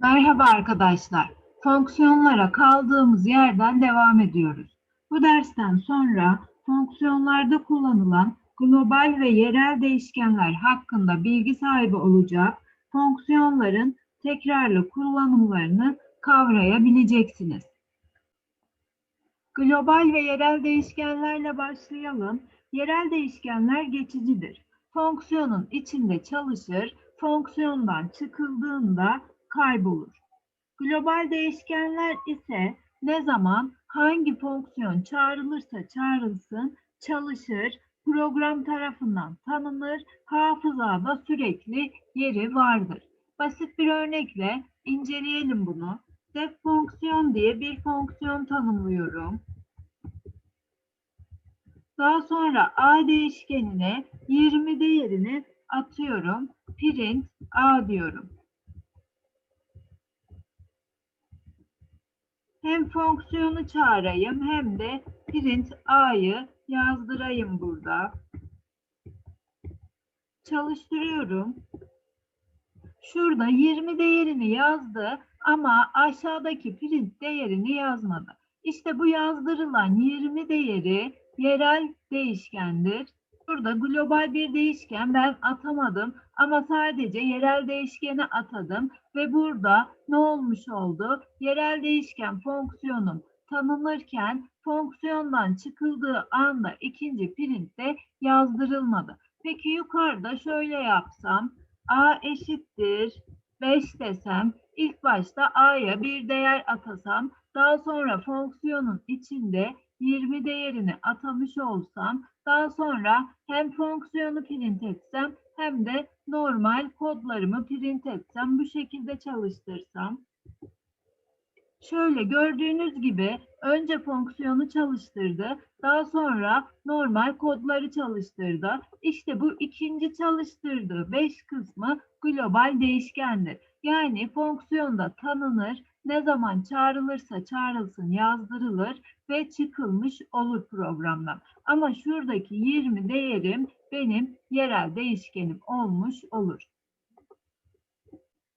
Merhaba arkadaşlar. Fonksiyonlara kaldığımız yerden devam ediyoruz. Bu dersten sonra fonksiyonlarda kullanılan global ve yerel değişkenler hakkında bilgi sahibi olacak, fonksiyonların tekrarlı kullanımlarını kavrayabileceksiniz. Global ve yerel değişkenlerle başlayalım. Yerel değişkenler geçicidir. Fonksiyonun içinde çalışır, fonksiyondan çıkıldığında kaybolur. Global değişkenler ise ne zaman hangi fonksiyon çağrılırsa çağrılsın çalışır, program tarafından tanınır, hafızada sürekli yeri vardır. Basit bir örnekle inceleyelim bunu. Def fonksiyon diye bir fonksiyon tanımlıyorum. Daha sonra a değişkenine 20 değerini atıyorum. Print a diyorum. Hem fonksiyonu çağırayım hem de print a'yı yazdırayım burada. Çalıştırıyorum. Şurada 20 değerini yazdı ama aşağıdaki print değerini yazmadı. İşte bu yazdırılan 20 değeri yerel değişkendir. Burada global bir değişken ben atamadım ama sadece yerel değişkeni atadım ve burada ne olmuş oldu? Yerel değişken fonksiyonum tanınırken fonksiyondan çıkıldığı anda ikinci printte yazdırılmadı. Peki yukarıda şöyle yapsam a eşittir 5 desem ilk başta a'ya bir değer atasam daha sonra fonksiyonun içinde 20 değerini atamış olsam daha sonra hem fonksiyonu print etsem hem de normal kodlarımı print etsem bu şekilde çalıştırsam. Şöyle gördüğünüz gibi önce fonksiyonu çalıştırdı. Daha sonra normal kodları çalıştırdı. İşte bu ikinci çalıştırdığı 5 kısmı global değişkendir. Yani fonksiyonda tanınır, ne zaman çağrılırsa çağrılsın yazdırılır ve çıkılmış olur programdan. Ama şuradaki 20 değerim benim yerel değişkenim olmuş olur.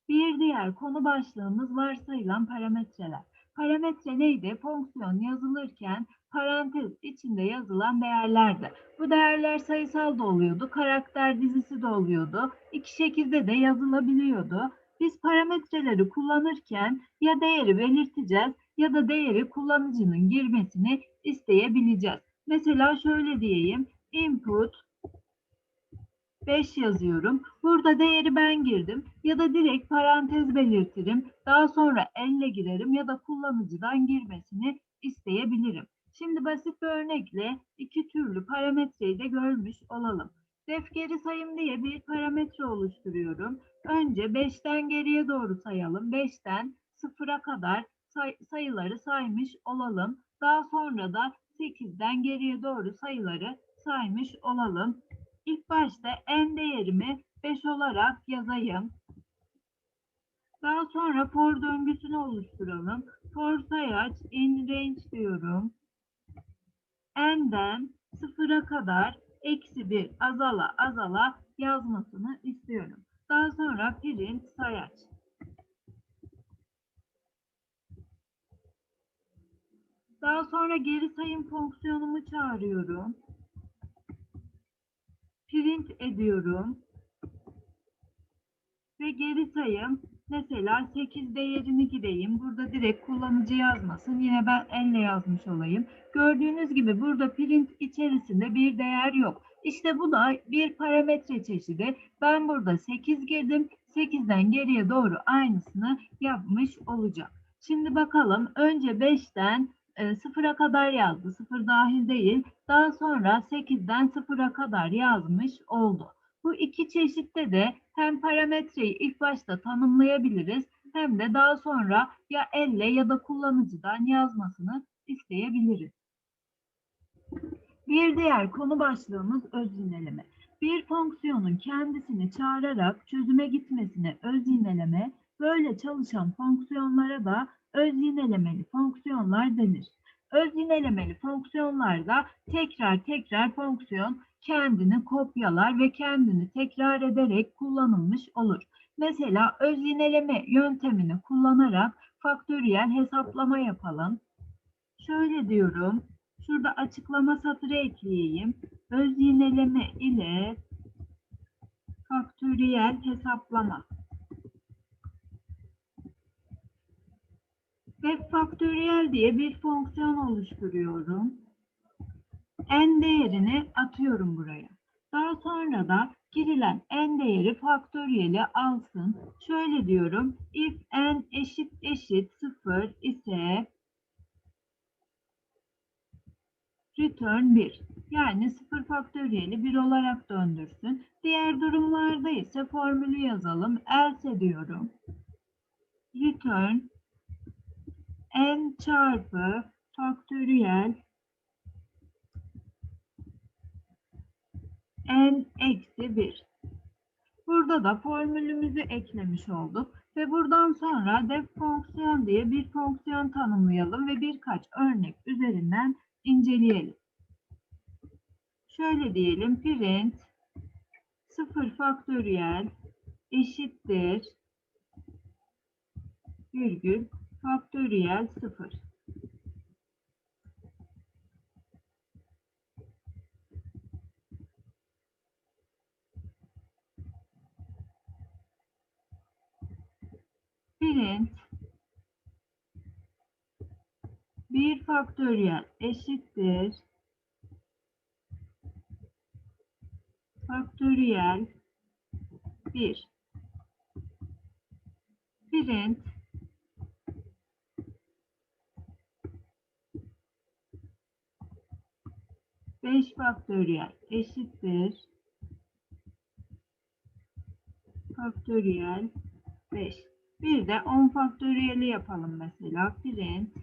Bir diğer konu başlığımız varsayılan parametreler. Parametre neydi? Fonksiyon yazılırken parantez içinde yazılan değerlerdi. Bu değerler sayısal da oluyordu, karakter dizisi de oluyordu. İki şekilde de yazılabiliyordu. Biz parametreleri kullanırken ya değeri belirteceğiz ya da değeri kullanıcının girmesini isteyebileceğiz. Mesela şöyle diyeyim. Input 5 yazıyorum. Burada değeri ben girdim ya da direkt parantez belirtirim. Daha sonra elle girerim ya da kullanıcıdan girmesini isteyebilirim. Şimdi basit bir örnekle iki türlü parametreyi de görmüş olalım. Def geri sayım diye bir parametre oluşturuyorum. Önce 5'ten geriye doğru sayalım. 5'ten 0'a kadar say sayıları saymış olalım. Daha sonra da 8'den geriye doğru sayıları saymış olalım. İlk başta n değerimi 5 olarak yazayım. Daha sonra for döngüsünü oluşturalım. For sayaç in range diyorum. n'den 0'a kadar eksi 1 azala azala yazmasını istiyorum. Daha sonra print sayaç. Daha sonra geri sayım fonksiyonumu çağırıyorum. Print ediyorum. Ve geri sayım mesela 8 değerini gireyim. Burada direkt kullanıcı yazmasın. Yine ben elle yazmış olayım. Gördüğünüz gibi burada print içerisinde bir değer yok. İşte bu da bir parametre çeşidi. Ben burada 8 girdim. 8'den geriye doğru aynısını yapmış olacağım. Şimdi bakalım. Önce 5'ten e, sıfıra kadar yazdı. Sıfır dahil değil. Daha sonra 8'den sıfıra kadar yazmış oldu. Bu iki çeşitte de hem parametreyi ilk başta tanımlayabiliriz hem de daha sonra ya elle ya da kullanıcıdan yazmasını isteyebiliriz. Bir diğer konu başlığımız öz yineleme. Bir fonksiyonun kendisini çağırarak çözüme gitmesine öz yineleme, böyle çalışan fonksiyonlara da öz yinelemeli fonksiyonlar denir. Öz yinelemeli fonksiyonlarda tekrar tekrar fonksiyon kendini kopyalar ve kendini tekrar ederek kullanılmış olur. Mesela öz yineleme yöntemini kullanarak faktöriyel hesaplama yapalım. Şöyle diyorum. Şurada açıklama satırı ekleyeyim. Öz yineleme ile faktöriyel hesaplama. Ve faktöriyel diye bir fonksiyon oluşturuyorum. n değerini atıyorum buraya. Daha sonra da girilen n değeri faktöriyeli alsın. Şöyle diyorum. If n eşit eşit 0 ise return 1. Yani 0 faktöriyeli 1 olarak döndürsün. Diğer durumlarda ise formülü yazalım. Else diyorum. Return n çarpı faktöriyel n eksi 1. Burada da formülümüzü eklemiş olduk ve buradan sonra def fonksiyon diye bir fonksiyon tanımlayalım ve birkaç örnek üzerinden inceleyelim. Şöyle diyelim print 0 faktöriyel eşittir virgül faktöriyel 0. Print 1 faktöriyel eşittir faktöriyel 1 print Beş faktöriyel eşittir faktöriyel 5. Bir de 10 faktöriyeli yapalım mesela. Print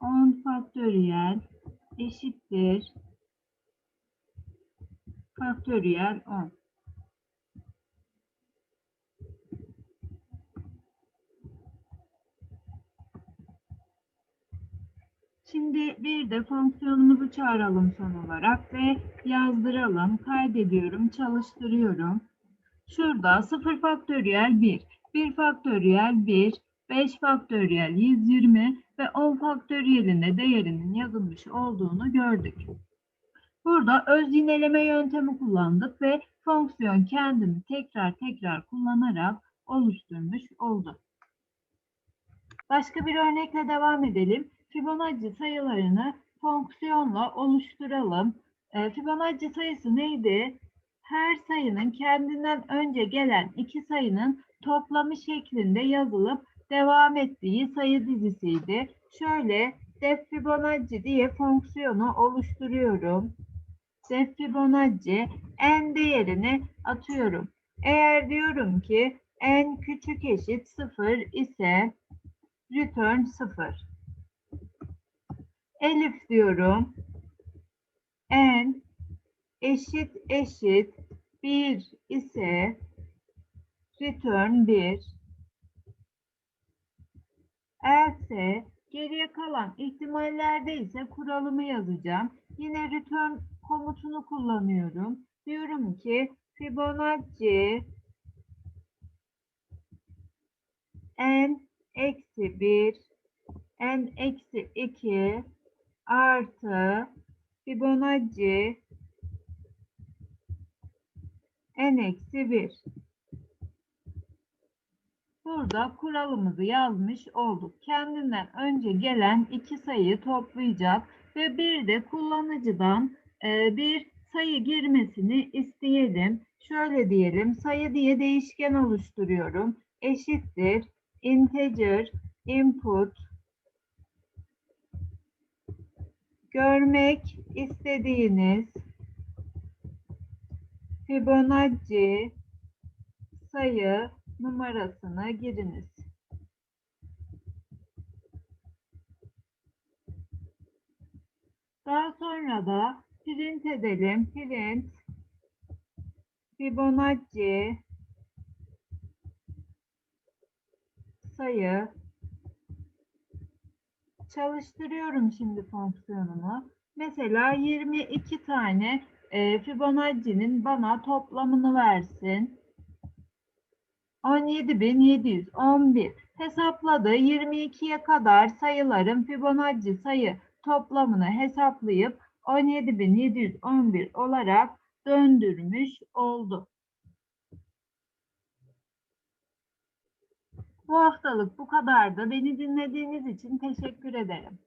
10 faktöriyel eşittir faktöriyel 10. Şimdi bir de fonksiyonumuzu çağıralım son olarak ve yazdıralım. Kaydediyorum, çalıştırıyorum. Şurada 0 faktöriyel 1, 1 faktöriyel 1, 5 faktöriyel 120 ve 10 faktöriyelinde değerinin yazılmış olduğunu gördük. Burada öz yineleme yöntemi kullandık ve fonksiyon kendini tekrar tekrar kullanarak oluşturmuş oldu. Başka bir örnekle devam edelim. Fibonacci sayılarını fonksiyonla oluşturalım. E, Fibonacci sayısı neydi? Her sayının kendinden önce gelen iki sayının toplamı şeklinde yazılıp devam ettiği sayı dizisiydi. Şöyle def Fibonacci diye fonksiyonu oluşturuyorum. Def Fibonacci n değerini atıyorum. Eğer diyorum ki n küçük eşit 0 ise return 0. Elif diyorum. n eşit eşit 1 ise return 1 else geriye kalan ihtimallerde ise kuralımı yazacağım. Yine return komutunu kullanıyorum. Diyorum ki Fibonacci n eksi 1 n eksi 2 artı Fibonacci n eksi 1. Burada kuralımızı yazmış olduk. Kendinden önce gelen iki sayıyı toplayacak ve bir de kullanıcıdan e, bir sayı girmesini isteyelim. Şöyle diyelim sayı diye değişken oluşturuyorum. Eşittir integer input görmek istediğiniz Fibonacci sayı numarasını giriniz. Daha sonra da print edelim. Print Fibonacci sayı çalıştırıyorum şimdi fonksiyonumu. Mesela 22 tane e, Fibonacci'nin bana toplamını versin. 17.711 hesapladı. 22'ye kadar sayıların Fibonacci sayı toplamını hesaplayıp 17.711 olarak döndürmüş oldu. Bu haftalık bu kadardı. Beni dinlediğiniz için teşekkür ederim.